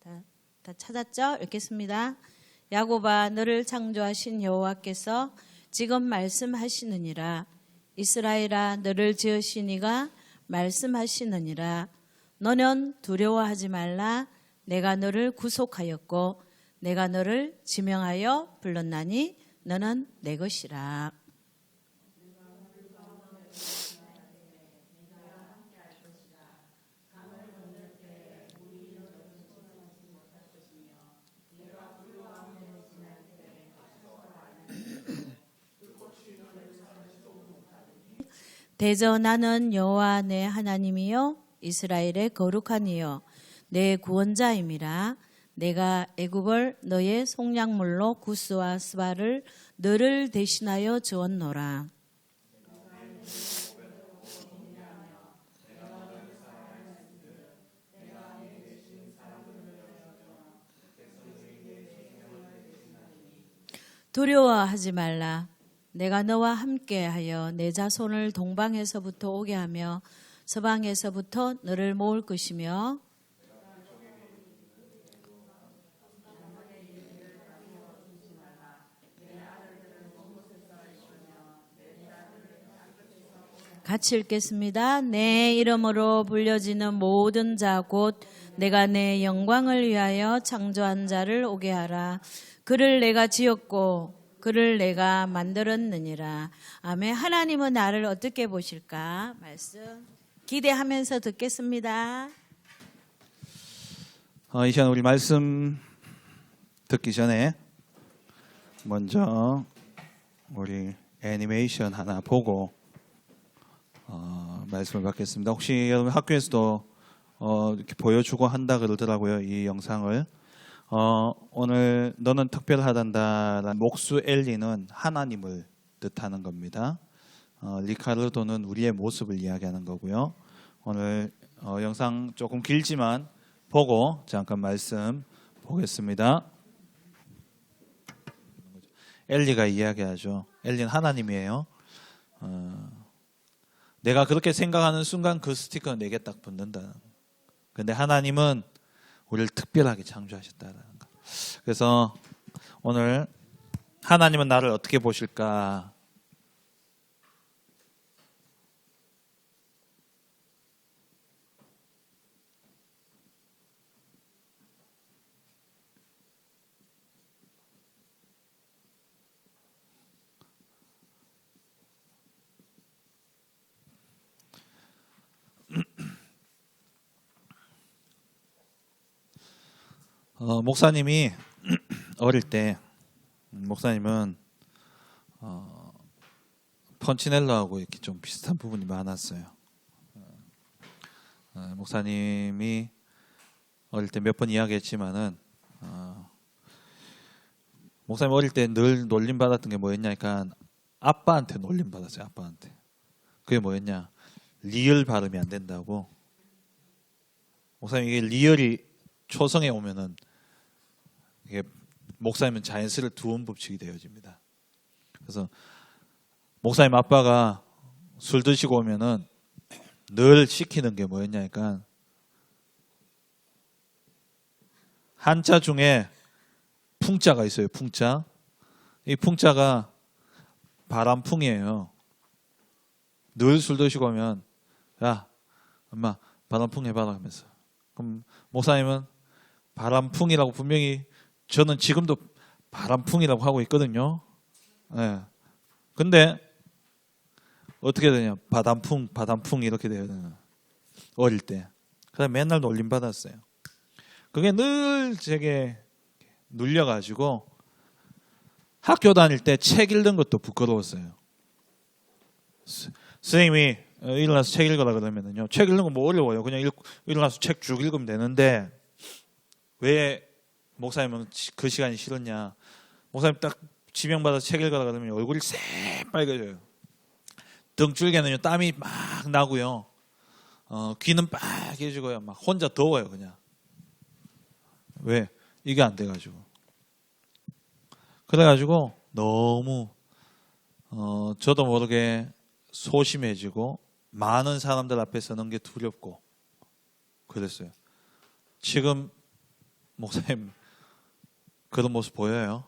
다, 다 찾았죠? 읽겠습니다. 야고바 너를 창조하신 여호와께서 지금 말씀하시느니라 이스라엘아 너를 지으신 이가 말씀하시느니라 너는 두려워하지 말라 내가 너를 구속하였고 내가 너를 지명하여 불렀나니 너는 내 것이라 대저 나는 여호와 내 하나님이요 이스라엘의 거룩한 이요 내 구원자임이라 내가 애굽을 너의 속량물로 구스와 스바를 너를 대신하여 주었노라 두려워하지 말라. 내가 너와 함께하여 내 자손을 동방에서부터 오게 하며 서방에서부터 너를 모을 것이며 같이 읽겠습니다. 내 이름으로 불려지는 모든 자 곧 내가 내 영광을 위하여 창조한 자를 오게 하라. 그를 내가 지었고 그를 내가 만들었느니라. 아멘. 하나님은 나를 어떻게 보실까? 말씀 기대하면서 듣겠습니다. 어, 이 시간 우리 말씀 듣기 전에 먼저 우리 애니메이션 하나 보고 어, 말씀을 받겠습니다. 혹시 여러분 학교에서도 어, 이렇게 보여주고 한다 그러더라고요. 이 영상을. 어, 오늘 너는 특별하단다라는 목수 엘리는 하나님을 뜻하는 겁니다. 어, 리카르도는 우리의 모습을 이야기하는 거고요. 오늘 어, 영상 조금 길지만 보고 잠깐 말씀 보겠습니다. 엘리가 이야기하죠. 엘리는 하나님이에요. 어, 내가 그렇게 생각하는 순간 그 스티커는 내게 딱 붙는다. 근데 하나님은 우리를 특별하게 창조하셨다는 거. 그래서 오늘 하나님은 나를 어떻게 보실까? 어, 목사님이 어릴 때 음, 목사님은 어, 펀치넬러하고 이렇게 좀 비슷한 부분이 많았어요. 어, 목사님이 어릴 때 몇 번 이야기했지만은 어, 목사님 어릴 때 늘 놀림 받았던 게 뭐였냐니까 아빠한테 놀림 받았어요. 아빠한테 그게 뭐였냐 리얼 발음이 안 된다고 목사님 이게 리얼이 초성에 오면은 목사님은 자연스레 두음 법칙이 되어집니다. 그래서 목사님 아빠가 술 드시고 오면은 늘 시키는 게 뭐였냐니까 한자 중에 풍자가 있어요. 풍자. 이 풍자가 바람풍이에요. 늘 술 드시고 오면 야 엄마 바람풍 해봐라 하면서 그럼 목사님은 바람풍이라고 분명히 저는 지금도 바람풍이라고 하고 있거든요. 예. 근데 어떻게 되냐? 바람풍, 바람풍 이렇게 되나? 어릴 때. 그래 맨날 놀림 받았어요. 그게 늘 제게 눌려가지고 학교 다닐 때 책 읽는 것도 부끄러웠어요. 스- 선생님이 어, 일어나서 책 읽어라 그러면은요. 책 읽는 거 뭐 어려워요. 그냥 읽, 일어나서 책 쭉 읽으면 되는데 왜 목사님은 시- 그 시간이 싫었냐? 목사님 딱 지명받아서 책 읽어라 그러면 얼굴이 새빨개져요. 등줄기에는요 땀이 막 나고요. 어, 귀는 빨개지고요. 막 혼자 더워요 그냥. 왜? 이게 안 돼가지고. 그래가지고 너무 어, 저도 모르게 소심해지고 많은 사람들 앞에 서는 게 두렵고 그랬어요. 지금 목사님 그런 모습 보여요?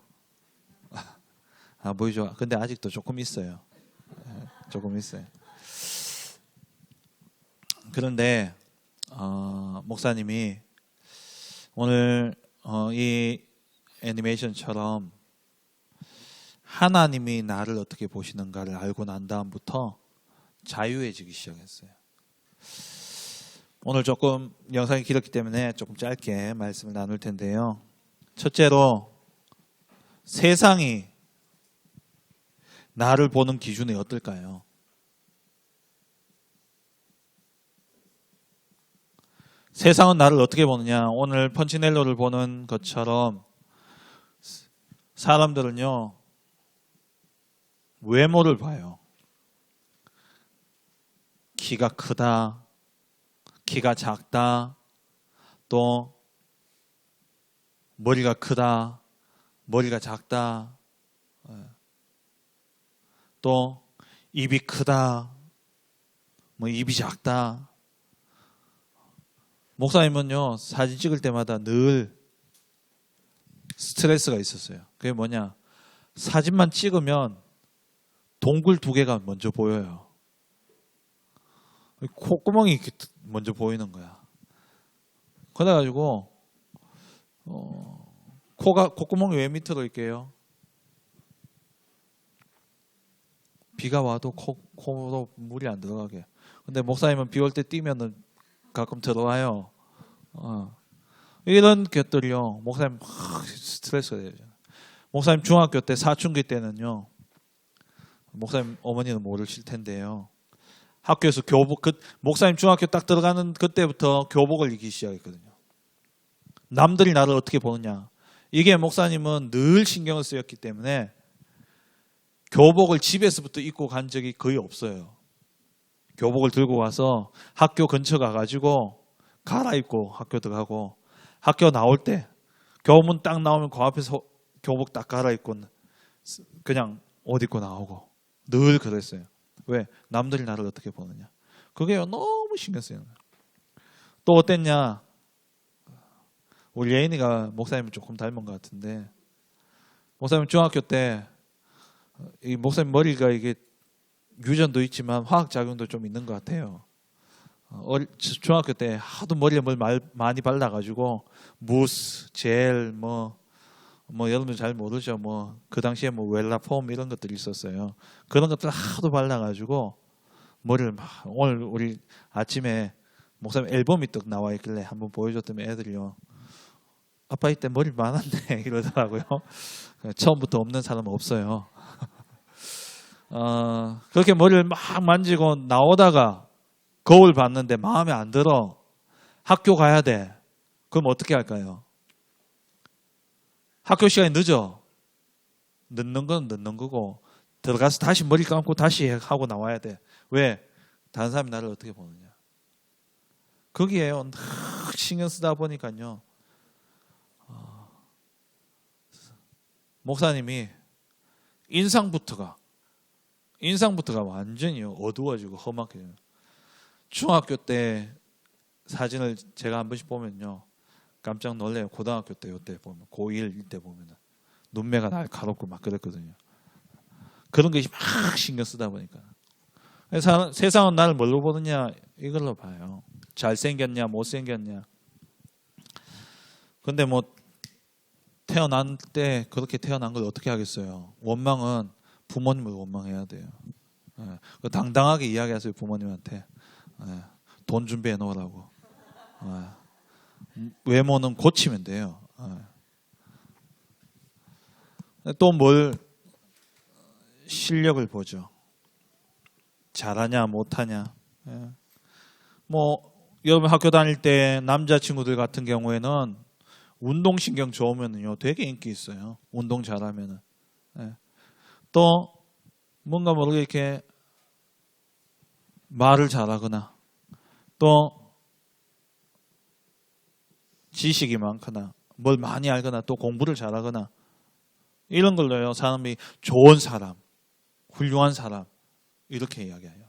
아 보이죠? 근데 아직도 조금 있어요. 예, 조금 있어요. 그런데 어, 목사님이 오늘 어, 이 애니메이션처럼 하나님이 나를 어떻게 보시는가를 알고 난 다음부터 자유해지기 시작했어요. 오늘 조금 영상이 길었기 때문에 조금 짧게 말씀을 나눌 텐데요. 첫째로 세상이 나를 보는 기준이 어떨까요? 세상은 나를 어떻게 보느냐? 오늘 펀치넬로를 보는 것처럼 사람들은요 외모를 봐요. 키가 크다, 키가 작다, 또 머리가 크다, 머리가 작다, 예. 또 입이 크다, 뭐 입이 작다. 목사님은요 사진 찍을 때마다 늘 스트레스가 있었어요. 그게 뭐냐? 사진만 찍으면 동굴 두 개가 먼저 보여요. 콧구멍이 먼저 보이는 거야. 그래가지고 어, 코가 콧구멍이 왜 밑으로 있게요? 비가 와도 코, 코로 물이 안 들어가게. 근데 목사님은 비 올 때 뛰면은 가끔 들어와요. 어. 이런 것들이요. 목사님 막 스트레스가 되죠. 목사님 중학교 때 사춘기 때는요. 목사님 어머니는 모르실 텐데요. 학교에서 교복 그 목사님 중학교 딱 들어가는 그때부터 교복을 입기 시작했거든요. 남들이 나를 어떻게 보느냐. 이게 목사님은 늘 신경을 쓰였기 때문에 교복을 집에서부터 입고 간 적이 거의 없어요. 교복을 들고 와서 학교 근처 가가지고 갈아입고 학교 들어가고 학교 나올 때 교문 딱 나오면 그 앞에서 교복 딱 갈아입고 그냥 옷 입고 나오고 늘 그랬어요. 왜? 남들이 나를 어떻게 보느냐. 그게 너무 신경 쓰이는 거예요. 또 어땠냐? 우리 예인이가 목사님을 조금 닮은 것 같은데 목사님 중학교 때 이 목사님 머리가 이게 유전도 있지만 화학 작용도 좀 있는 것 같아요. 어리, 중학교 때 하도 머리에 뭘 말, 많이 발라가지고 무스, 젤, 뭐, 뭐 여러분들 잘 모르죠. 뭐 그 당시에 뭐 웰라폼 이런 것들이 있었어요. 그런 것들 하도 발라가지고 머리를 막 오늘 우리 아침에 목사님 앨범이 또 나와 있길래 한번 보여줬더니 애들이요. 아빠 이때 머리 많았네 이러더라고요. 처음부터 없는 사람은 없어요. 어, 그렇게 머리를 막 만지고 나오다가 거울 봤는데 마음에 안 들어. 학교 가야 돼. 그럼 어떻게 할까요? 학교 시간이 늦어. 늦는 건 늦는 거고 들어가서 다시 머리 감고 다시 하고 나와야 돼. 왜? 다른 사람이 나를 어떻게 보느냐. 거기에요. 늘 신경 쓰다 보니까요. 목사님이 인상부터가 인상부터가 완전히 어두워지고 돼요. 중학교 때 사진을 제가 한 번씩 보면요. 깜짝 놀래요. 고등학교 때 이때 보면 고1 이때 보면은 눈매가 날카롭고 막 그랬거든요. 그런 것이 막 신경 쓰다 보니까 세상은 나를 뭘로 보느냐 이걸로 봐요. 잘생겼냐 못생겼냐. 근데 뭐 태어난 때 그렇게 태어난 걸 어떻게 하겠어요. 원망은 부모님을 원망해야 돼요. 예. 당당하게 이야기하세요 부모님한테 예. 돈 준비해 놓으라고. 예. 외모는 고치면 돼요. 예. 또뭘 실력을 보죠. 잘하냐 못하냐. 예. 뭐 여러분 학교 다닐 때 남자 친구들 같은 경우에는 운동 신경 좋으면요 되게 인기 있어요. 운동 잘하면은. 예. 또 뭔가 모르게 이렇게 말을 잘하거나 또 지식이 많거나 뭘 많이 알거나 또 공부를 잘하거나 이런 걸로요 사람이 좋은 사람, 훌륭한 사람 이렇게 이야기해요.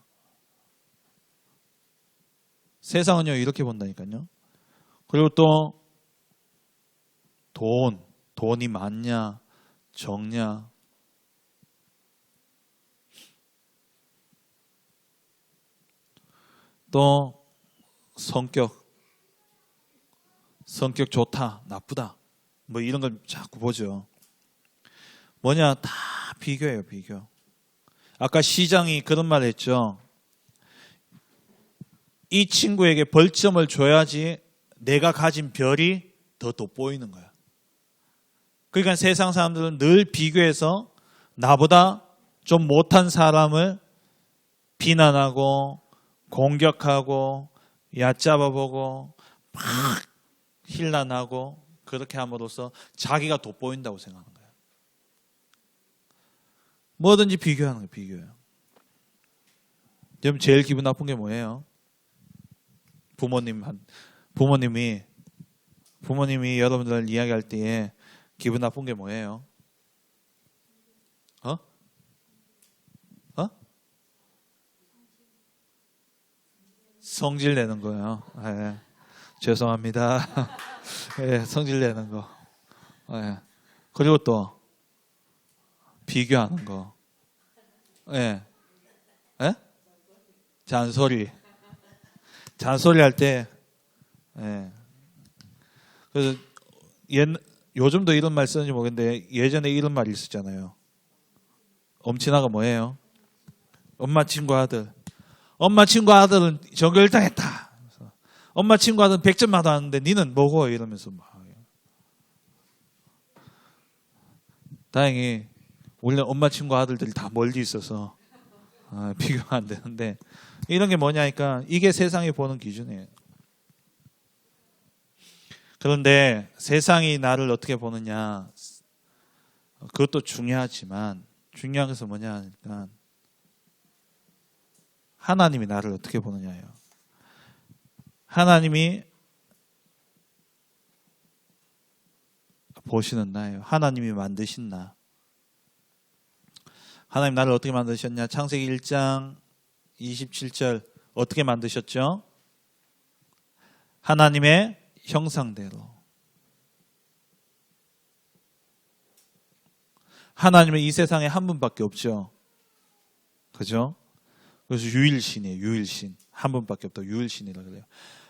세상은요 이렇게 본다니까요. 그리고 또 돈, 돈이 많냐, 적냐. 또 성격, 성격 좋다, 나쁘다. 뭐 이런 걸 자꾸 보죠. 뭐냐 다 비교예요, 비교. 아까 시장이 그런 말 했죠. 이 친구에게 벌점을 줘야지 내가 가진 별이 더 돋보이는 거야. 그러니까 세상 사람들은 늘 비교해서 나보다 좀 못한 사람을 비난하고 공격하고 얕잡아보고 막 힐난하고 그렇게 함으로써 자기가 돋보인다고 생각하는 거예요. 뭐든지 비교하는 거예요. 비교요. 여러분 제일 기분 나쁜 게 뭐예요? 부모님 한 부모님이 부모님이 여러분들 이야기할 때에 기분 나쁜 게 뭐예요? 어? 어? 성질 내는 거예요. 예. 죄송합니다. 예, 성질 내는 거. 예. 그리고 또 비교하는 거. 예. 예? 잔소리. 잔소리 할 때, 예. 그래서 옛, 요즘도 이런 말 쓰는지 모르겠는데 예전에 이런 말이 있었잖아요. 엄친아가 뭐예요? 엄마 친구 아들. 엄마 친구 아들은 전교 1등 했다. 엄마 친구 아들은 100점 받았는데 니는 뭐고? 이러면서 막. 다행히 원래 엄마 친구 아들들이 다 멀리 있어서 아, 비교가 안 되는데 이런 게 뭐냐니까 이게 세상이 보는 기준이에요. 그런데 세상이 나를 어떻게 보느냐 그것도 중요하지만 중요한 것은 뭐냐 하니까 하나님이 나를 어떻게 보느냐예요. 하나님이 보시는 나예요. 하나님이 만드신 나. 하나님 나를 어떻게 만드셨냐? 창세기 1장 27절 어떻게 만드셨죠? 하나님의 형상대로. 하나님은 이 세상에 한 분밖에 없죠. 그죠? 그래서 유일신이에요. 유일신. 한 분밖에 없다. 유일신이라 그래요.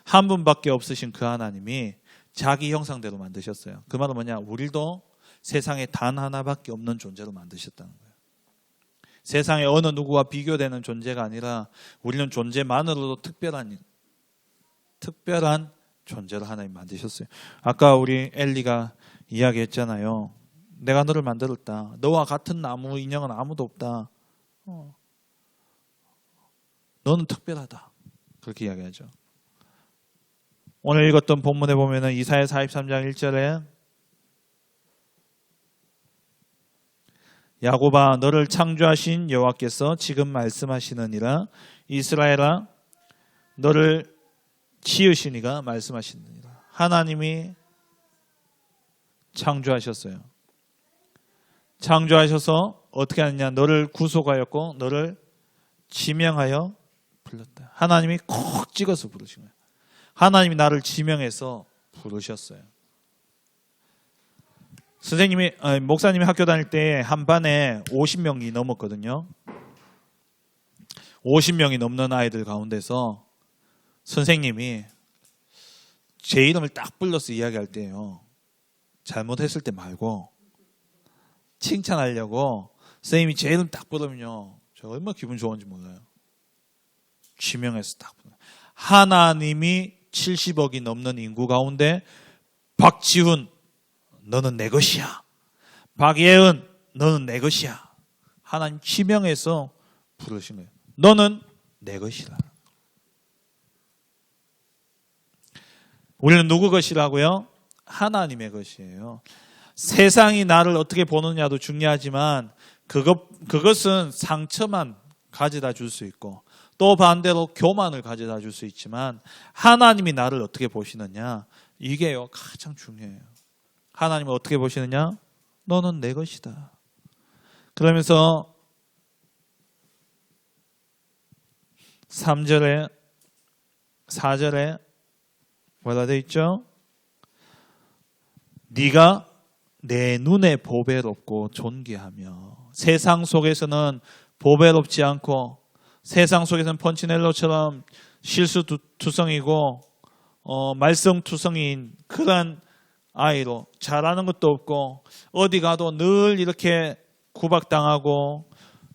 한 분밖에 없으신 그 하나님이 자기 형상대로 만드셨어요. 그 말은 뭐냐? 우리도 세상에 단 하나밖에 없는 존재로 만드셨다는 거예요. 세상에 어느 누구와 비교되는 존재가 아니라 우리는 존재만으로도 특별한 특별한 존재로 하나님 만드셨어요. 아까 우리 엘리가 이야기했잖아요. 내가 너를 만들었다. 너와 같은 나무 인형은 아무도 없다. 어. 너는 특별하다. 그렇게 이야기하죠. 오늘 읽었던 본문에 보면은 이사야 43장 1절에 야곱아 너를 창조하신 여호와께서 지금 말씀하시느니라 이스라엘아 너를 지으시니가 말씀하시느니라 하나님이 창조하셨어요. 창조하셔서 어떻게 하느냐 너를 구속하였고 너를 지명하여 불렀다. 하나님이 콕 찍어서 부르신 거예요. 하나님이 나를 지명해서 부르셨어요. 선생님이 아니, 목사님이 학교 다닐 때 한 반에 50명이 넘었거든요. 50명이 넘는 아이들 가운데서 선생님이 제 이름을 딱 불러서 이야기할 때요. 잘못했을 때 말고 칭찬하려고 선생님이 제 이름 딱 부르면요. 저 얼마나 기분 좋은지 몰라요. 지명해서 딱 부르. 하나님이 70억이 넘는 인구 가운데 박지훈 너는 내 것이야. 박예은 너는 내 것이야. 하나님 지명해서 부르신 거예요. 너는 내 것이라. 우리는 누구 것이라고요? 하나님의 것이에요. 세상이 나를 어떻게 보느냐도 중요하지만 그것 그것은 상처만 가져다 줄 수 있고 또 반대로 교만을 가져다 줄 수 있지만 하나님이 나를 어떻게 보시느냐 이게요 가장 중요해요. 하나님을 어떻게 보시느냐? 너는 내 것이다. 그러면서 3절에 4절에 뭐라 되어 있죠? 네가 내 눈에 보배롭고 존귀하며 세상 속에서는 보배롭지 않고 세상 속에서는 펀치넬로처럼 실수투성이고 어, 말썽투성이인 그런 아이로 잘하는 것도 없고 어디 가도 늘 이렇게 구박당하고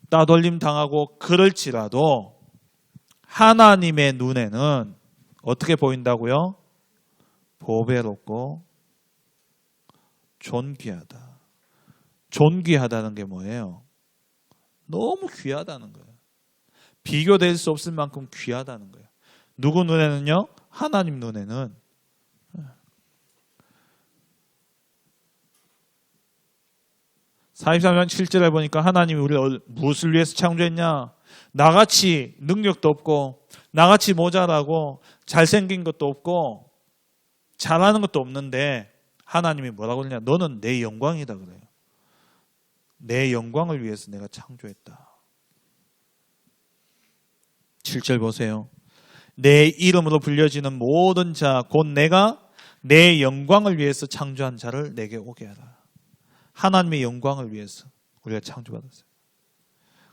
따돌림 당하고 그럴지라도 하나님의 눈에는 어떻게 보인다고요? 보배롭고 존귀하다. 존귀하다는 게 뭐예요? 너무 귀하다는 거예요. 비교될 수 없을 만큼 귀하다는 거예요. 누구 눈에는요? 하나님 눈에는 사십삼 장 7절에 보니까 하나님이 우리를 무엇을 위해서 창조했냐? 나같이 능력도 없고 나같이 모자라고 잘생긴 것도 없고 잘하는 것도 없는데 하나님이 뭐라고 그러냐? 너는 내 영광이다 그래요. 내 영광을 위해서 내가 창조했다. 7절 보세요. 내 이름으로 불려지는 모든 자, 곧 내가 내 영광을 위해서 창조한 자를 내게 오게 하라. 하나님의 영광을 위해서 우리가 창조받았어요.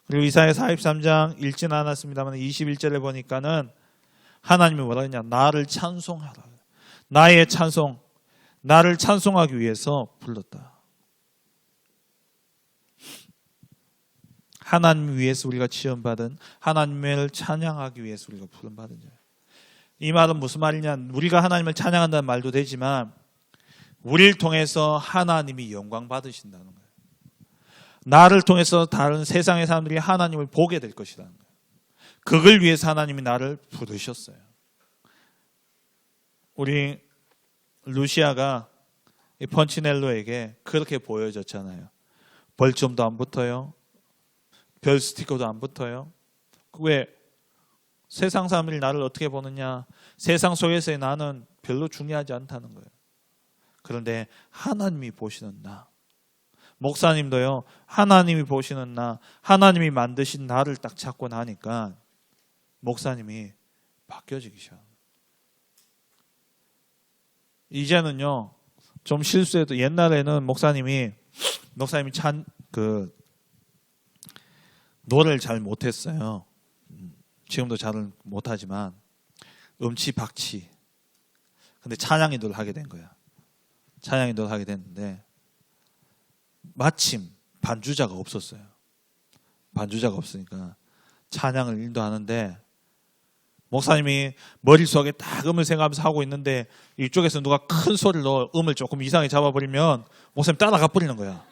그리고 이사야 43장 읽지는 않았습니다만 21절에 보니까는 하나님이 뭐라 했냐? 나를 찬송하라. 나의 찬송, 나를 찬송하기 위해서 불렀다. 하나님 위해서 우리가 지원받은 하나님을 찬양하기 위해서 우리가 부름받은 자예요. 이 말은 무슨 말이냐? 우리가 하나님을 찬양한다는 말도 되지만 우리를 통해서 하나님이 영광 받으신다는 거예요. 나를 통해서 다른 세상의 사람들이 하나님을 보게 될 것이라는 거예요. 그걸 위해서 하나님이 나를 부르셨어요. 우리 루시아가 이 펀치넬로에게 그렇게 보여졌잖아요. 벌점도 안 붙어요. 별 스티커도 안 붙어요. 왜 세상 사람들이 나를 어떻게 보느냐? 세상 속에서의 나는 별로 중요하지 않다는 거예요. 그런데 하나님이 보시는 나. 목사님도요. 하나님이 보시는 나, 하나님이 만드신 나를 딱 찾고 나니까 목사님이 바뀌어지기 시작. 이제는요. 좀 실수해도 옛날에는 목사님이 목사님이 찬그 노래를 잘 못했어요. 음, 지금도 잘은 못하지만 음치 박치. 근데 찬양이 늘 하게 된 거야. 찬양이 늘 하게 됐는데 마침 반주자가 없었어요. 반주자가 없으니까 찬양을 인도하는데 목사님이 머릿속에 딱 음을 생각하면서 하고 있는데 이쪽에서 누가 큰 소리로 음을 조금 이상하게 잡아버리면 목사님 따라가 버리는 거야.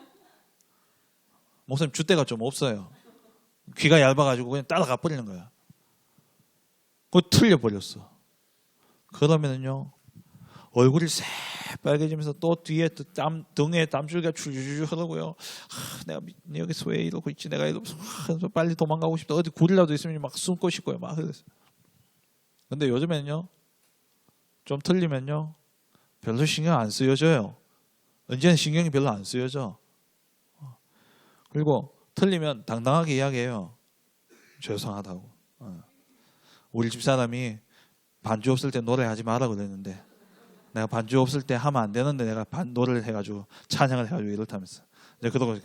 목사님 줏대가 좀 없어요. 귀가 얇아가지고 그냥 따라가 버리는 거야. 그거 틀려버렸어. 그러면은요, 얼굴이 새빨개지면서 또 뒤에 또 땀, 등에 땀줄기가 줄줄 흐르고요. 아, 내가 미- 여기서 왜 이러고 있지? 내가 이러면서 아, 빨리 도망가고 싶다. 어디 고릴라도 있으면 막 숨고 싶고요. 막 그랬어요. 근데 요즘에는요, 좀 틀리면요, 별로 신경 안 쓰여져요. 언제는 신경이 별로 안 쓰여져. 그리고 틀리면 당당하게 이야기해요. 죄송하다고. 어. 우리 집 사람이 반주 없을 때 노래하지 마라 그랬는데 내가 반주 없을 때 하면 안 되는데 내가 반 노래를 해가지고 찬양을 해가지고 이렇다면서. 이제 그러고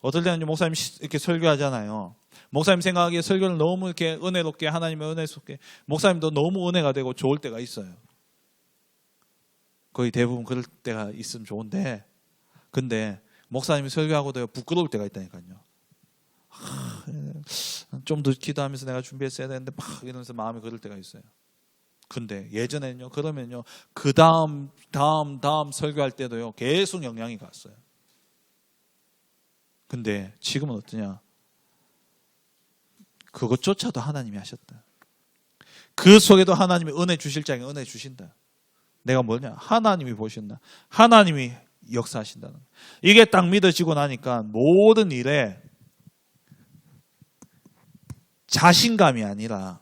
어떨 때는 목사님 이 이렇게 설교하잖아요. 목사님 생각하기에 설교를 너무 이렇게 은혜롭게 하나님의 은혜롭게 목사님도 너무 은혜가 되고 좋을 때가 있어요. 거의 대부분 그럴 때가 있으면 좋은데 근데 목사님이 설교하고도 부끄러울 때가 있다니까요. 좀더 기도하면서 내가 준비했어야 되는데 막 이러면서 마음이 그럴 때가 있어요. 근데 예전에는요, 그러면요, 그 다음, 다음, 다음 설교할 때도요, 계속 영향이 갔어요. 근데 지금은 어떠냐? 그것조차도 하나님이 하셨다. 그 속에도 하나님이 은혜 주실 자에게 은혜 주신다. 내가 뭐냐? 하나님이 보신다. 하나님이 역사하신다는. 이게 딱 믿어지고 나니까 모든 일에 자신감이 아니라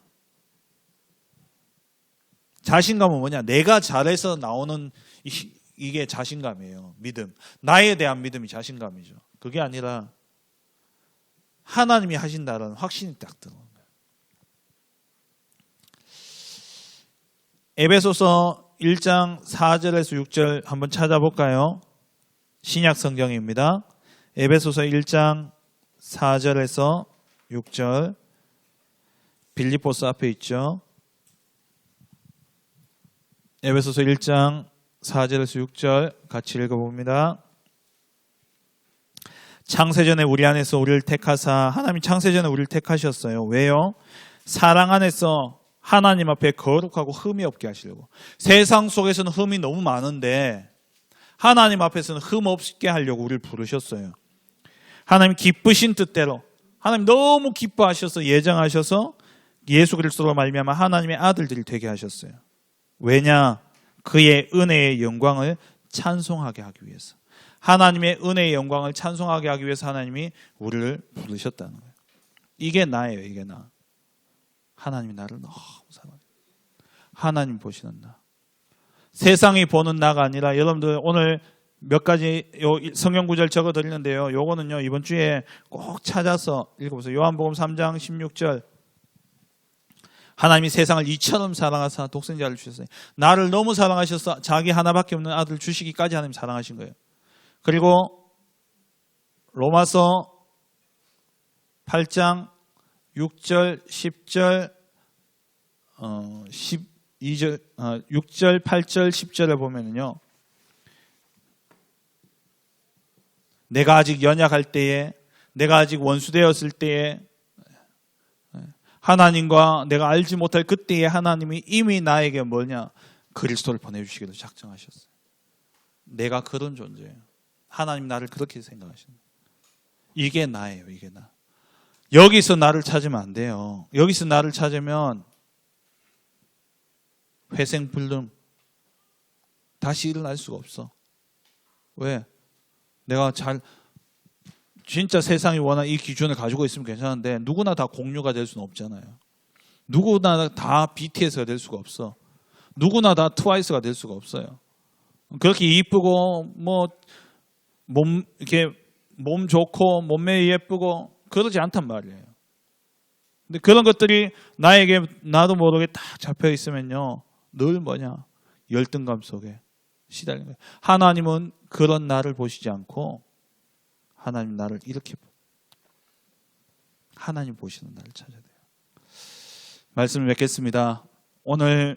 자신감은 뭐냐? 내가 잘해서 나오는 이, 이게 자신감이에요. 믿음. 나에 대한 믿음이 자신감이죠. 그게 아니라 하나님이 하신다는 확신이 딱 드는 거예요. 에베소서 1장 4절에서 6절 한번 찾아볼까요? 신약 성경입니다. 에베소서 1장 4절에서 6절 빌리포스 앞에 있죠. 에베소서 1장 4절에서 6절 같이 읽어봅니다. 창세전에 우리 안에서 우리를 택하사 하나님 창세전에 우리를 택하셨어요. 왜요? 사랑 안에서 하나님 앞에 거룩하고 흠이 없게 하시려고. 세상 속에서는 흠이 너무 많은데 하나님 앞에서는 흠 없게 하려고 우리를 부르셨어요. 하나님 기쁘신 뜻대로 하나님 너무 기뻐하셔서 예정하셔서 예수 그리스도로 말미암아 하나님의 아들들이 되게 하셨어요. 왜냐? 그의 은혜의 영광을 찬송하게 하기 위해서. 하나님의 은혜의 영광을 찬송하게 하기 위해서 하나님이 우리를 부르셨다는 거예요. 이게 나예요, 이게 나. 하나님이 나를 너무 사랑해요. 하나님 보시는 나. 세상이 보는 나가 아니라 여러분들 오늘 몇 가지 요 성경 구절 적어 드리는데요. 요거는요. 이번 주에 꼭 찾아서 읽어 보세요. 요한복음 3장 16절. 하나님이 세상을 이처럼 사랑하사 독생자를 주셨어요. 나를 너무 사랑하셔서 자기 하나밖에 없는 아들 주시기까지 하나님 사랑하신 거예요. 그리고 로마서 8장 6절, 10절, 어, 12절, 어, 6절, 8절, 10절에 보면은요. 내가 아직 연약할 때에, 내가 아직 원수되었을 때에, 하나님과 내가 알지 못할 그때에 하나님이 이미 나에게 뭐냐? 그리스도를 보내주시기로 작정하셨어요. 내가 그런 존재예요. 하나님 나를 그렇게 생각하시는 이게 나예요, 이게 나. 여기서 나를 찾으면 안 돼요. 여기서 나를 찾으면 회생불능 다시 일어날 수가 없어. 왜? 내가 잘 진짜 세상이 원하는 이 기준을 가지고 있으면 괜찮은데 누구나 다 공유가 될 수는 없잖아요. 누구나 다 BTS가 될 수가 없어. 누구나 다 트와이스가 될 수가 없어요. 그렇게 이쁘고 뭐 몸 이렇게 몸 좋고 몸매 예쁘고 그러지 않단 말이에요. 근데 그런 것들이 나에게 나도 모르게 딱 잡혀 있으면요. 늘 뭐냐? 열등감 속에 시달리는 거예요. 하나님은 그런 나를 보시지 않고 하나님 나를 이렇게 보- 하나님 보시는 나를 찾아야 돼요. 말씀을 맺겠습니다. 오늘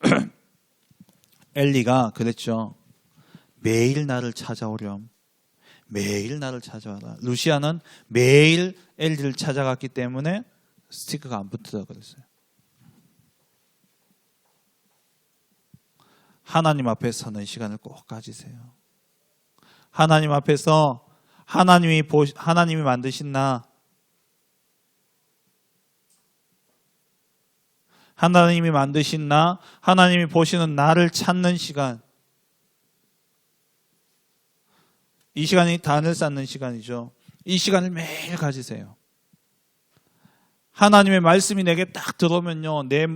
엘리가 그랬죠. 매일 나를 찾아오렴. 매일 나를 찾아와라. 루시아는 매일 엘리를 찾아갔기 때문에 스티커가 안 붙더라 그랬어요. 하나님 앞에 서는 시간을 꼭 가지세요. 하나님 앞에서 하나님이 보 하나님이 만드신 나 하나님이 만드신 나 하나님이 보시는 나를 찾는 시간 이 시간이 단을 쌓는 시간이죠. 이 시간을 매일 가지세요. 하나님의 말씀이 내게 딱 들어오면요. 내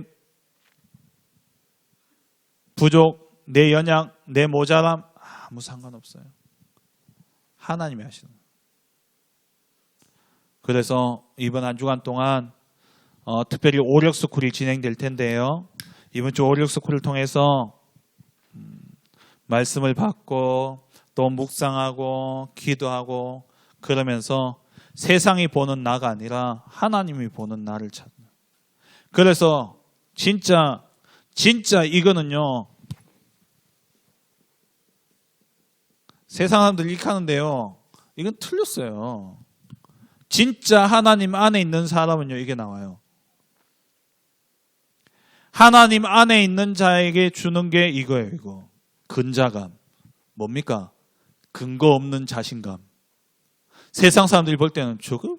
부족, 내 연약, 내 모자람 아무 상관없어요. 하나님이 하시는. 그래서 이번 한 주간 동안 어, 특별히 오력 스쿨이 진행될 텐데요. 이번 주 오력 스쿨을 통해서 음, 말씀을 받고 또 묵상하고 기도하고 그러면서 세상이 보는 나가 아니라 하나님이 보는 나를 찾는. 그래서 진짜 진짜 이거는요. 세상 사람들 이렇게 하는데요. 이건 틀렸어요. 진짜 하나님 안에 있는 사람은요. 이게 나와요. 하나님 안에 있는 자에게 주는 게 이거예요, 이거. 근자감. 뭡니까? 근거 없는 자신감. 세상 사람들이 볼 때는 저거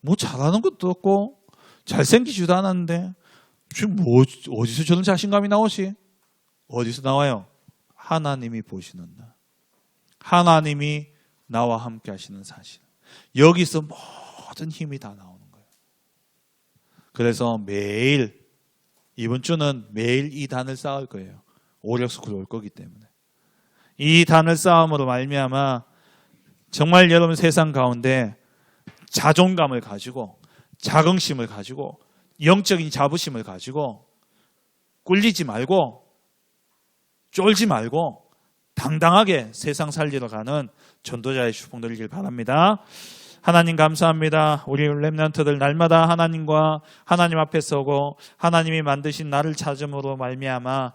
뭐 잘하는 것도 없고 잘생기지도 않았는데 지금 뭐 어디서 저런 자신감이 나오지? 어디서 나와요? 하나님이 보시는 나. 하나님이 나와 함께 하시는 사실. 여기서 모든 힘이 다 나오는 거예요. 그래서 매일 이번 주는 매일 이 단을 쌓을 거예요. 오력스쿨 올 거기 때문에. 이 단을 쌓음으로 말미암아 정말 여러분 세상 가운데 자존감을 가지고 자긍심을 가지고 영적인 자부심을 가지고 꿀리지 말고 쫄지 말고 당당하게 세상 살리러 가는 전도자의 수봉 들길 바랍니다. 하나님 감사합니다. 우리 렘넌트들 날마다 하나님과 하나님 앞에 서고 하나님이 만드신 나를 찾음으로 말미암아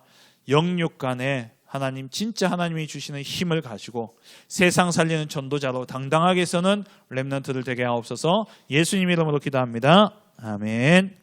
영육 간에 하나님 진짜 하나님이 주시는 힘을 가지고 세상 살리는 전도자로 당당하게 서는 렘넌트들 되게 하옵소서. 예수님 이름으로 기도합니다. 아멘.